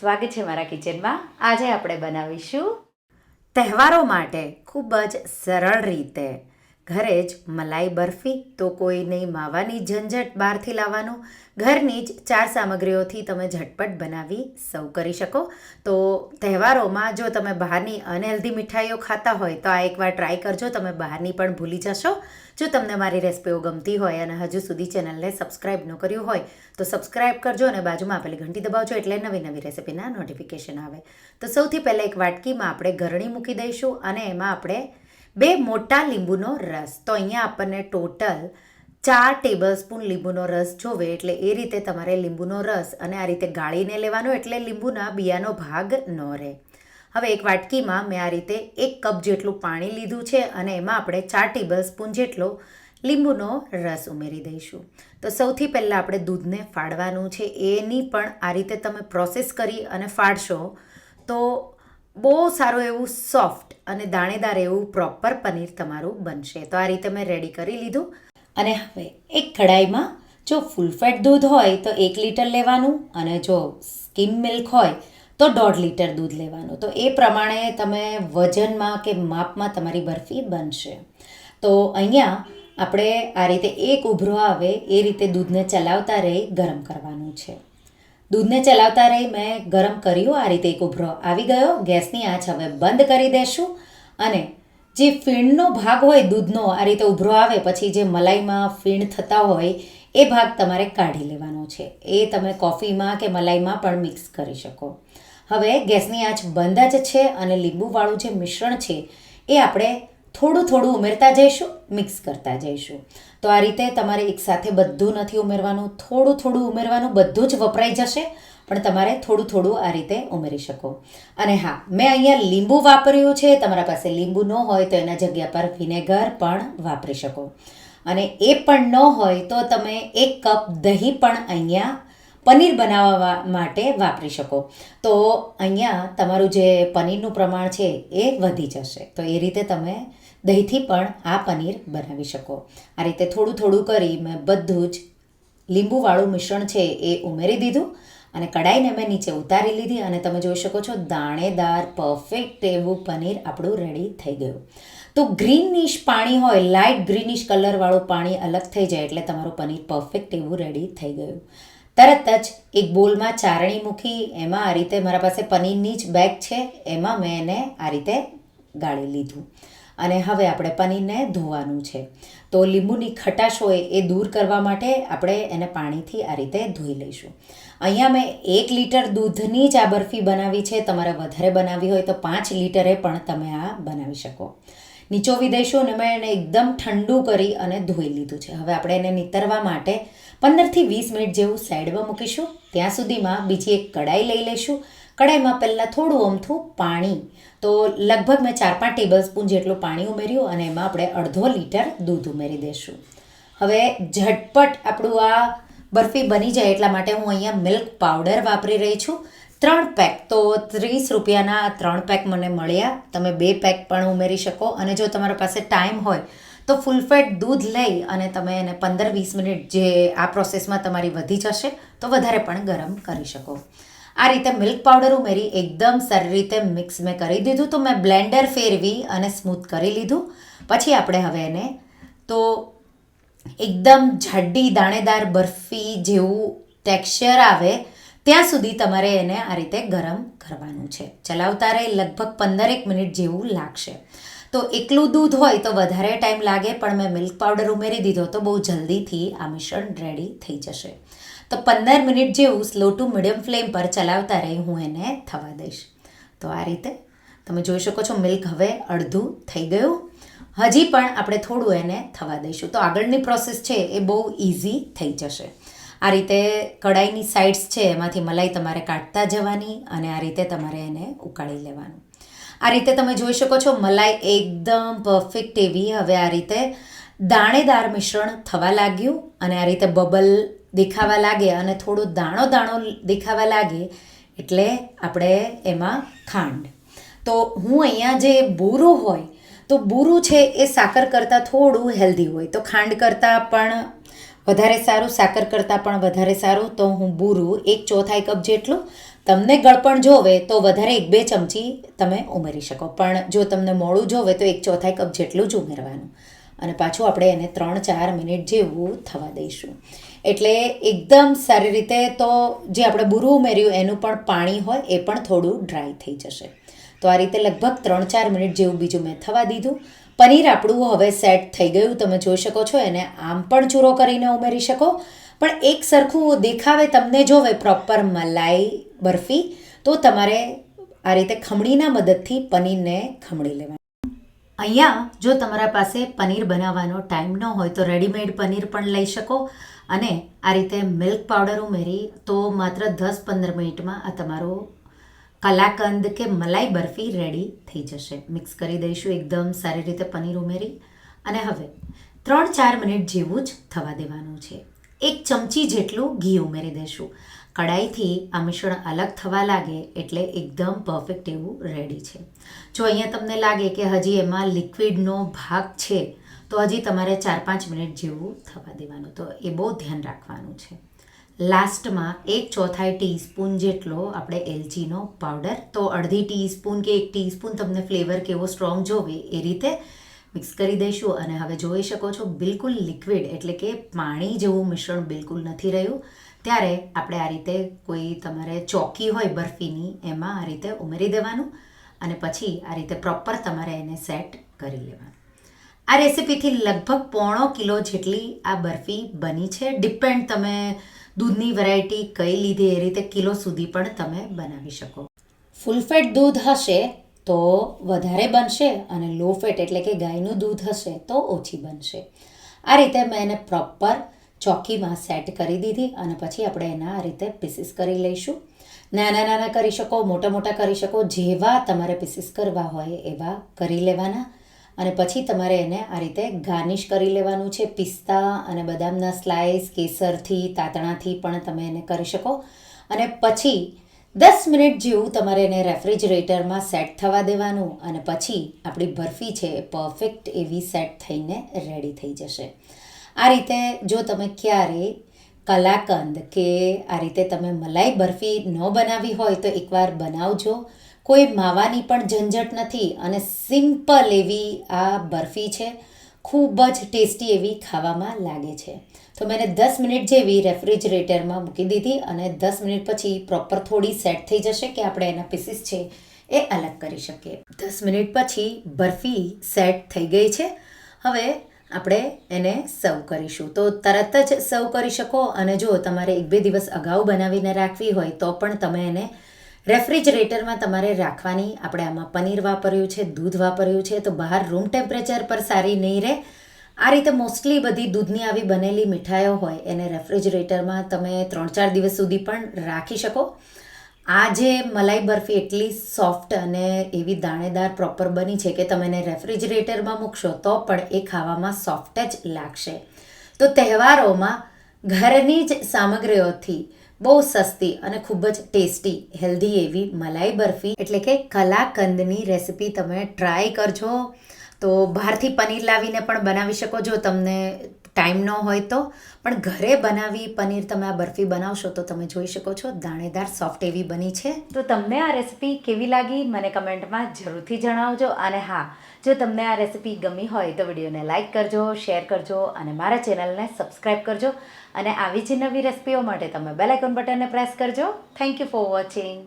સ્વાગત છે મારા કિચનમાં. આજે આપણે બનાવીશું તહેવારો માટે ખૂબ જ સરળ રીતે. ઘરે જ મલાઈ બરફી તો કોઈ નહીં, માવાની ઝંઝટ બહારથી લાવવાનું. ઘરની જ ચાર સામગ્રીઓથી તમે ઝટપટ બનાવી સર્વ કરી શકો. તો તહેવારોમાં જો તમે બહારની અનહેલ્ધી મીઠાઈઓ ખાતા હોય, તો આ એકવાર ટ્રાય કરજો. તમે બહારની પણ ભૂલી જશો. જો તમને મારી રેસિપીઓ ગમતી હોય અને હજુ સુધી ચેનલને સબસ્ક્રાઈબ ન કર્યું હોય, તો સબસ્ક્રાઇબ કરજો અને બાજુમાં આપેલી ઘંટી દબાવજો એટલે નવી નવી રેસિપીના નોટિફિકેશન આવે. તો સૌથી પહેલાં એક વાટકીમાં આપણે ગરણી મૂકી દઈશું અને એમાં આપણે બે મોટા લીંબુનો રસ. તો અહીંયા આપણને ટોટલ ચાર ટેબલ સ્પૂન લીંબુનો રસ જોવે એટલે એ રીતે તમારે લીંબુનો રસ અને આ રીતે ગાળીને લેવાનો એટલે લીંબુના બિયાનો ભાગ ન રહે. હવે એક વાટકીમાં મેં આ રીતે એક કપ જેટલું પાણી લીધું છે અને એમાં આપણે ચાર ટેબલ સ્પૂન જેટલો લીંબુનો રસ ઉમેરી દઈશું. તો સૌથી પહેલાં આપણે દૂધને ફાડવાનું છે. એની પણ આ રીતે તમે પ્રોસેસ કરી અને ફાડશો તો બહુ સારું એવું સોફ્ટ અને દાણેદાર એવું પ્રોપર પનીર તમારું બનશે. તો આ રીતે મેં રેડી કરી લીધું. અને હવે એક કઢાઈમાં જો ફૂલ ફેટ દૂધ હોય તો એક લીટર લેવાનું અને જો સ્કીમ મિલ્ક હોય તો દોઢ લીટર દૂધ લેવાનું. તો એ પ્રમાણે તમે વજનમાં કે માપમાં તમારી બરફી બનશે. તો અહીંયા આપણે આ રીતે એક ઉભરો આવે એ રીતે દૂધને ચલાવતા રહી ગરમ કરવાનું છે. દૂધને ચલાવતા રહી મેં ગરમ કર્યું આ રીતે એક ઉભરો. આવી ગયો, ગેસની આંચ હવે બંધ કરી દેશું અને જે ફીણનો ભાગ હોય દૂધનો, આ રીતે ઉભરો આવે, પછી જે મલાઈમાં ફીણ થતા હોય, એ ભાગ તમારે કાઢી લેવાનો છે. એ તમે કોફીમાં કે મલાઈમાં પણ મિક્સ કરી શકો. હવે ગેસની આંચ બંધ જ છે અને લીંબુવાળું જે મિશ્રણ છે, એ આપણે થોડું થોડું ઉમેરતા જઈશું મિક્સ કરતા જઈશું. તો આ રીતે તમારે એકસાથે બધું નથી ઉમેરવાનું, થોડું થોડું ઉમેરવાનું, બધું જ વપરાઈ જશે, પણ તમારે થોડું થોડું આ રીતે ઉમેરી શકો. અને હા, મેં અહીંયા લીંબુ વાપર્યું છે, તમારા પાસે લીંબુ ન હોય તો એના જગ્યા પર વિનેગર પણ વાપરી શકો. અને એ પણ ન હોય તો તમે એક કપ દહીં પણ અહીંયા પનીર બનાવવા માટે વાપરી શકો. તો અહીંયા તમારું જે પનીરનું પ્રમાણ છે એ વધી જશે. તો એ રીતે તમે દહીંથી પણ આ પનીર બનાવી શકો. આ રીતે થોડું થોડું કરી મેં બધું જ લીંબુવાળું મિશ્રણ છે એ ઉમેરી દીધું અને કડાઈને મેં નીચે ઉતારી લીધી અને તમે જોઈ શકો છો દાણેદાર પરફેક્ટ એવું પનીર આપણું રેડી થઈ ગયું. તો ગ્રીનિશ પાણી હોય લાઇટ ગ્રીનિશ કલરવાળું પાણી અલગ થઈ જાય એટલે તમારું પનીર પરફેક્ટ એવું રેડી થઈ ગયું. તરત જ એક બોલમાં ચારણી મૂકી, એમાં આ રીતે મારા પાસે પનીરની જ બેગ છે, એમાં મેં એને આ રીતે ગાળી લીધું. અને હવે આપણે પનીરને ધોવાનું છે. તો લીંબુની ખટાશ હોય એ દૂર કરવા માટે આપણે એને પાણીથી આ રીતે ધોઈ લઈશું. અહીંયા મેં એક લીટર દૂધની જ આ બરફી બનાવી છે. તમારે વધારે બનાવવી હોય તો પાંચ લીટરે પણ તમે આ બનાવી શકો. નીચોવી દઈશું અને મેં એને એકદમ ઠંડુ કરી અને ધોઈ લીધું છે. હવે આપણે એને નીતરવા માટે પંદરથી વીસ મિનિટ જેવું સાઈડમાં મૂકીશું. ત્યાં સુધીમાં બીજી એક કડાઈ લઈ લઈશું. કડાઈમાં પહેલાં થોડું અમથું પાણી. તો લગભગ મેં ચાર પાંચ ટેબલ સ્પૂન જેટલું પાણી ઉમેર્યું અને એમાં આપણે અડધો લીટર દૂધ ઉમેરી દઈશું. હવે ઝટપટ આપણું આ બરફી બની જાય એટલા માટે હું અહીંયા મિલ્ક પાવડર વાપરી રહી છું. ત્રણ પેક, તો ત્રીસ રૂપિયાના ત્રણ પેક મને મળ્યા. તમે બે પેક પણ ઉમેરી શકો અને જો તમારા પાસે ટાઈમ હોય તો ફૂલ ફેટ દૂધ લઈ અને તમે એને પંદર વીસ મિનિટ જે આ પ્રોસેસમાં તમારી વધી જશે તો વધારે પણ ગરમ કરી શકો. આ રીતે મિલ્ક પાવડર ઉમેરી એકદમ સારી રીતે મિક્સ મેં કરી દીધું. તો મેં બ્લેન્ડર ફેરવી અને સ્મૂથ કરી લીધું. પછી આપણે હવે એને તો એકદમ જાડી, દાણેદાર, બરફી જેવું ટેક્સચર આવે, ત્યાં સુધી તમારે એને આ રીતે ગરમ કરવાનું છે. ચલાવતા રહે લગભગ પંદરેક મિનિટ જેવું લાગશે. તો એકલું દૂધ હોય તો વધારે ટાઈમ લાગે, પણ મેં મિલ્ક પાવડર ઉમેરી દીધો તો બહુ જલ્દીથી આ મિશ્રણ રેડી થઈ જશે. તો પંદર મિનિટ જેવું સ્લો ટુ મીડિયમ ફ્લેમ પર ચલાવતા રહી, હું એને થવા દઈશ. તો આ રીતે તમે જોઈ શકો છો, મિલ્ક હવે અડધું થઈ ગયું. હજી પણ આપણે થોડું એને થવા દઈશું. તો આગળની પ્રોસેસ છે, એ બહુ ઇઝી થઈ જશે. આ રીતે કડાઈની સાઇડ્સ છે, એમાંથી મલાઈ તમારે કાઢતા જવાની અને આ રીતે તમારે એને ઉકાળી લેવાનું. આ રીતે તમે જોઈ શકો છો, મલાઈ એકદમ પરફેક્ટ એવી. હવે આ રીતે દાણેદાર મિશ્રણ થવા લાગ્યું અને આ રીતે બબલ દેખાવા લાગે અને થોડો દાણો દાણો દેખાવા લાગે, એટલે આપણે એમાં ખાંડ. તો હું અહીંયા જે બૂરું હોય, તો બૂરું છે એ સાકર કરતાં થોડું હેલ્ધી હોય. તો ખાંડ કરતાં પણ વધારે સારું, સાકર કરતાં પણ વધારે સારું. તો હું બૂરું એક ચોથાઈ કપ જેટલું તમને ગળપણ જોવે તો વધારે એક બે ચમચી તમે ઉમેરી શકો. પણ જો તમને મોડું જોવે તો એક ચોથાઈ કપ જેટલું જ ઉમેરવાનું. અને પાછું આપણે એને ત્રણ ચાર મિનિટ જેવું થવા દઈશું. એટલે એકદમ સારી રીતે તો જે આપણે બુરું ઉમેર્યું, એનું પણ પાણી હોય એ પણ થોડું ડ્રાય થઈ જશે. તો આ રીતે લગભગ ત્રણ ચાર મિનિટ જેવું બીજું મેં થવા દીધું. પનીર આપણું હવે સેટ થઈ ગયું. તમે જોઈ શકો છો, એને આમ પણ ચૂરો કરીને ઉમેરી શકો. પણ એક સરખું દેખાવે તમને જોવે પ્રોપર મલાઈ બરફી, તો તમારે આ રીતે ખમણીના મદદથી પનીરને ખમણી લેવાનું. અહીંયા જો તમારા પાસે પનીર બનાવવાનો ટાઈમ ન હોય તો રેડીમેડ પનીર પણ લઈ શકો અને આ રીતે મિલ્ક પાવડર ઉમેરી તો માત્ર દસ પંદર મિનિટમાં આ તમારો કલાકંદ કે મલાઈ બરફી રેડી થઈ જશે. મિક્સ કરી દઈશું, એકદમ સારી રીતે પનીર ઉમેરી અને હવે ત્રણ ચાર મિનિટ જેવું જ થવા દેવાનું છે. એક ચમચી જેટલું ઘી ઉમેરી દઈશું. કડાઈથી આ મિશ્રણ અલગ થવા લાગે એટલે એકદમ પરફેક્ટ એવું રેડી છે. જો અહીંયા તમને લાગે કે હજી એમાં લિક્વિડનો ભાગ છે, તો હજી તમારે ચાર પાંચ મિનિટ જેવું થવા દેવાનું. તો એ બહુ ધ્યાન રાખવાનું છે. લાસ્ટમાં એક ચોથાઈ ટીસ્પૂન જેટલો આપણે એલચીનો પાવડર તો અડધી ટીસ્પૂન કે એક ટીસ્પૂન તમને ફ્લેવર કેવો સ્ટ્રોંગ જોવે એ રીતે મિક્સ કરી દઈશું અને હવે જોઈ શકો છો બિલકુલ લિક્વિડ એટલે કે પાણી જેવું મિશ્રણ બિલકુલ નથી રહ્યું. ત્યારે આપણે આ રીતે કોઈ તમારે ચોકી હોય બરફીની, એમાં આ રીતે ઉમેરી દેવાનું અને પછી આ રીતે પ્રોપર તમારે એને સેટ કરી લેવાનું. આ રેસીપીથી લગભગ પોણો કિલો જેટલી આ બરફી બની છે. ડિપેન્ડ તમે દૂધની વેરાયટી કઈ લીધી એ રીતે કિલો સુધી પણ તમે બનાવી શકો. ફૂલ ફેટ દૂધ હશે તો વધારે બનશે અને લો ફેટ એટલે કે ગાયનું દૂધ હશે તો ઓછી બનશે. આ રીતે મેં એને પ્રોપર ચોકીમાં સેટ કરી દીધી અને પછી આપણે એના આ રીતે પીસીસ કરી લઈશું. નાના નાના કરી શકો, મોટા મોટા કરી શકો, જેવા તમારે પીસીસ કરવા હોય એવા કરી લેવાના. અને પછી તમારે એને આ રીતે ગાર્નિશ કરી લેવાનું છે. પિસ્તા અને બદામના સ્લાઇસ કેસરથી, તાતણાથી પણ તમે એને કરી શકો. અને પછી દસ મિનિટ જેવું તમારે એને રેફ્રિજરેટરમાં સેટ થવા દેવાનું અને પછી આપણી બરફી છે એ પરફેક્ટ એવી સેટ થઈને રેડી થઈ જશે. આ રીતે જો તમે ક્યારે કલાકંદ કે આ રીતે તમે મલાઈ બરફી ન બનાવી હોય તો એકવાર બનાવજો. કોઈ માવાની પણ ઝંઝટ નથી અને સિમ્પલ એવી આ બરફી છે. ખૂબ જ ટેસ્ટી એવી ખાવામાં લાગે છે. તો મેં દસ મિનિટ જેવી રેફ્રિજરેટરમાં મૂકી દીધી અને દસ મિનિટ પછી પ્રોપર થોડી સેટ થઈ જશે કે આપણે એના પીસીસ છે એ અલગ કરી શકીએ. દસ મિનિટ પછી બરફી સેટ થઈ ગઈ છે. હવે આપણે એને સર્વ કરીશું. તો તરત જ સર્વ કરી શકો અને જો તમારે એક બે દિવસ અગાઉ બનાવીને રાખવી હોય તો પણ તમે એને રેફ્રિજરેટરમાં તમારે રાખવાની. આપણે આમાં પનીર વાપર્યું છે, દૂધ વાપર્યું છે, તો બહાર રૂમ ટેમ્પરેચર પર સારી નહીં રહે. આ રીતે મોસ્ટલી બધી દૂધની આવી બનેલી મીઠાઈઓ હોય, એને રેફ્રિજરેટરમાં તમે ત્રણ ચાર દિવસ સુધી પણ રાખી શકો. આ જે મલાઈ બરફી એટલી સોફ્ટ અને એવી દાણેદાર પ્રોપર બની છે કે તમે એને રેફ્રિજરેટરમાં મૂકશો, તો પણ એ ખાવામાં સોફ્ટ જ લાગશે. તો તહેવારોમાં ઘરની જ સામગ્રીઓથી બહુ સસ્તી અને ખૂબ જ ટેસ્ટી, હેલ્ધી એવી મલાઈ બરફી, એટલે કે કલાકંદની રેસિપી તમે ટ્રાય કરજો. તો બહારથી પનીર લાવીને પણ બનાવી શકો જો તમને ટાઈમ ન હોય તો. પણ ઘરે બનાવી પનીર તમે આ બરફી બનાવશો તો તમે જોઈ શકો છો, દાણેદાર સોફ્ટ એવી બની છે. તો તમને આ રેસિપી કેવી લાગી મને કમેન્ટમાં જરૂરથી જણાવજો. અને હા, જો તમને આ રેસિપી ગમી હોય તો વિડીયોને લાઇક કરજો શેર કરજો, અને મારા ચેનલને સબસ્ક્રાઈબ કરજો. અને આવી જ નવી રેસિપીઓ માટે તમે બેલાઇકોન બટનને પ્રેસ કરજો. Thank you for watching